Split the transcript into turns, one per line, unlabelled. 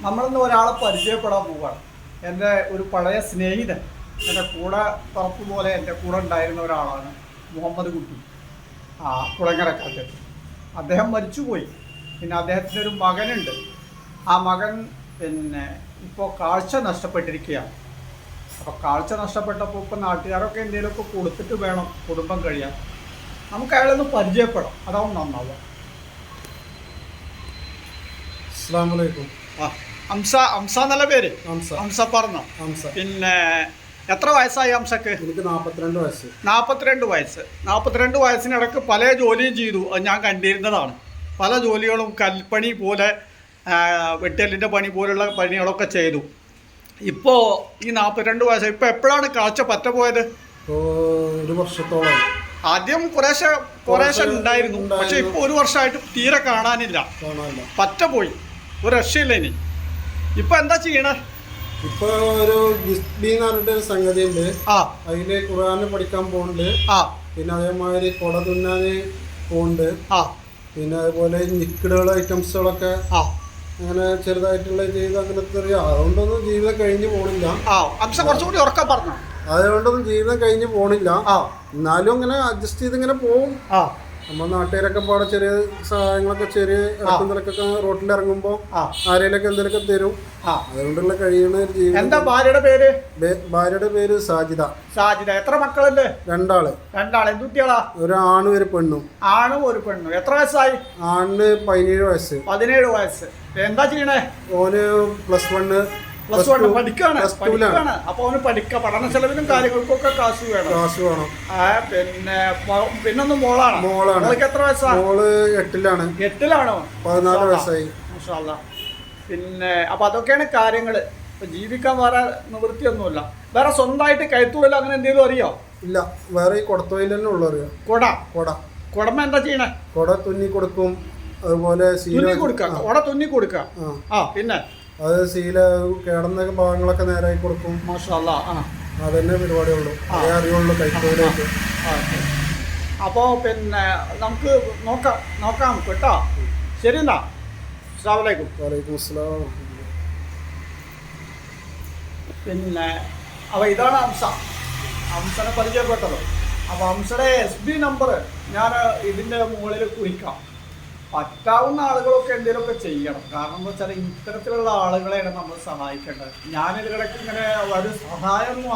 നമ്മളിന്ന് ഒരാളെ പരിചയപ്പെടാൻ പോവുകയാണ് എന്റെ ഒരു പഴയ സ്നേഹിതൻ എന്റെ കൂടെ പറപ്പ് പോലെ എന്റെ കൂടെ ഉണ്ടായിരുന്ന ഒരാളാണ് മുഹമ്മദ് കുട്ടി. ആ കുളങ്ങരക്കാട്ട് അദ്ദേഹം മരിച്ചുപോയി. പിന്നെ അദ്ദേഹത്തിന്റെ ഒരു മകനുണ്ട്. ആ മകൻ പിന്നെ ഇപ്പോൾ കാഴ്ച നഷ്ടപ്പെട്ടിരിക്കുകയാണ്. അപ്പോൾ കാഴ്ച നഷ്ടപ്പെട്ടപ്പോൾ ഇപ്പോൾ നാട്ടുകാരൊക്കെ എന്തെങ്കിലുമൊക്കെ കൊടുത്തിട്ട് വേണം കുടുംബം കഴിയാൻ. നമുക്ക് അയാളൊന്ന് പരിചയപ്പെടാം. അതാവും നന്നാവുക. ആ എന്നല്ല പേര്? അംസ. പറഞ്ഞോ?
ഹംസ
പിന്നെ എത്ര വയസ്സായി ഹംസക്ക്
എനിക്ക് നാൽപ്പത്തിരണ്ട് വയസ്സ്.
നാൽപ്പത്തിരണ്ട് വയസ്സ്. നാൽപ്പത്തിരണ്ട് വയസ്സിനിടക്ക് പല ജോലിയും ചെയ്തു. അത് ഞാൻ കണ്ടിരുന്നതാണ്. പല ജോലികളും കൽപ്പണി പോലെ വെട്ടലിന്റെ പണി പോലുള്ള പണികളൊക്കെ ചെയ്തു. ഇപ്പോൾ ഈ നാൽപ്പത്തിരണ്ട് വയസ്സ് ഇപ്പോൾ എപ്പോഴാണ് കാഴ്ച പറ്റ പോയത്?
ഒരു വർഷത്തോളം
ആദ്യം കുറേശ്ശെ കുറേശ്ശെ ഉണ്ടായിരുന്നു. പക്ഷെ ഇപ്പോൾ ഒരു വർഷമായിട്ട് തീരെ കാണാനില്ല.
കാണാനില്ല.
പറ്റ പോയി. ഒരു രക്ഷയില്ല ഇനി? ഇപ്പൊ എന്താ ചെയ്യണേ?
ഇപ്പൊ ഒരു ജിസ്ബി എന്ന് പറഞ്ഞിട്ട് ഒരു സംഗതി ഉണ്ട്
ആ.
അതിൽ ഖുർആന് പഠിക്കാൻ പോകുന്നുണ്ട്
ആ.
പിന്നെ അതേമാതിരി കൊട തുന്നാന് പോകുന്നുണ്ട്
ആ.
പിന്നെ അതുപോലെ നിക്കിടുകൾ ഐറ്റംസുകളൊക്കെ
ആ.
അങ്ങനെ ചെറുതായിട്ടുള്ള ചെയ്ത് അങ്ങനത്തെ ഒരു അതുകൊണ്ടൊന്നും ജീവിതം കഴിഞ്ഞു പോണില്ല.
ആ. അംശ കുറച്ചുകൂടി ഉറക്കം പറഞ്ഞു?
അതുകൊണ്ടൊന്നും ജീവിതം കഴിഞ്ഞു പോണില്ല.
ആ.
എന്നാലും അങ്ങനെ അഡ്ജസ്റ്റ് ചെയ്ത് ഇങ്ങനെ പോകും
ആ.
നമ്മൾ നാട്ടുകാരൊക്കെ പാടെ ചെറിയ സഹായങ്ങളൊക്കെ ചെറിയ ഇറക്കും നിലക്കൊക്കെ റോട്ടിൽ ഇറങ്ങുമ്പോ
ആരേലൊക്കെ
എന്തെങ്കിലും എന്തെങ്കിലുമൊക്കെ തരും. അതുകൊണ്ടുള്ള കഴിയുന്ന ഒരു ജീവിതം.
എന്താ ഭാര്യയുടെ പേര്?
ഭാര്യയുടെ പേര് സാജിദ.
സാജിദ. എത്ര മക്കളുണ്ട്?
രണ്ടാൾ.
രണ്ടാൾ എന്തുട്ടികളാ
ഒരു ആണും ഒരു പെണ്ണും.
ആണും ഒരു പെണ്ണും. എത്ര വയസ്സായി?
ആണിന് പതിനേഴ് വയസ്സ്.
പതിനേഴ് വയസ്സ്. എന്താ ചെയ്യണേ?
ഓന് പ്ലസ് വണ്ണ്.
പ്ലസ് വൺ പഠിക്കാണ് പഠിക്കാണ്. അപ്പൊ അവന് പഠിക്ക പഠന ചെലവിനും കാര്യങ്ങൾക്കൊക്കെ കാശ് വേണം.
കാശ് വേണം.
ആ പിന്നെ പിന്നൊന്ന് മോളാണ്.
മോളാണ്.
അവൾക്ക് എത്ര വയസ്സാ?
മോൾ എട്ടിലാണ്.
എട്ടിലാണോ?
പതിനാല് വയസ്സായി.
പിന്നെ അപ്പൊ അതൊക്കെയാണ് കാര്യങ്ങൾ. ഇപ്പൊ ജീവിക്കാൻ വേറെ നിവൃത്തിയൊന്നുമില്ല. വേറെ സ്വന്തമായിട്ട് കൈത്തൊഴിൽ അങ്ങനെ എന്തെങ്കിലും അറിയോ?
ഇല്ല വേറെ ഈ കുടത്തൊഴിൽ തന്നെ ഉള്ളു അറിയാം.
കൊട.
കൊടമ
കുടമ എന്താ ചെയ്യണേ?
കൊട തുന്നി കൊടുക്കും അതുപോലെ
തുന്നി കൊടുക്കാം
കൊട
കുട തുന്നി കൊടുക്കുക
ആ.
ആ പിന്നെ?
അത് ശീല കിടന്ന ഭാഗങ്ങളൊക്കെ നേരായി കൊടുക്കും.
മാഷല്ല ആ.
അതന്നെ പരിപാടിയുള്ളൂ. അതേ അറിയുള്ളൂ കൈത്തൊഴിലായിട്ട്
അപ്പോൾ പിന്നെ നമുക്ക് നോക്കാം നോക്കാം കേട്ടോ. ശരി എന്നാ. അസ്സാമലൈക്കും
വലൈക്കും അസ്സലാം
പിന്നെ അപ്പോൾ ഇതാണ് ഹംസ ഹംസനെ പരിചയപ്പെട്ടത്. അപ്പോൾ ഹംസയുടെ എസ് ബി നമ്പർ ഞാൻ ഇതിന്റെ മുകളിൽ കുറിക്കാം. പറ്റാവുന്ന ആളുകളൊക്കെ എന്തെങ്കിലുമൊക്കെ ചെയ്യണം. കാരണം എന്താ വെച്ചാൽ ഇത്തരത്തിലുള്ള ആളുകളെയാണ് നമ്മൾ സഹായിക്കേണ്ടത്. ഞാനിതിലൊക്കെ ഇങ്ങനെ ഒരു സഹായമൊന്നും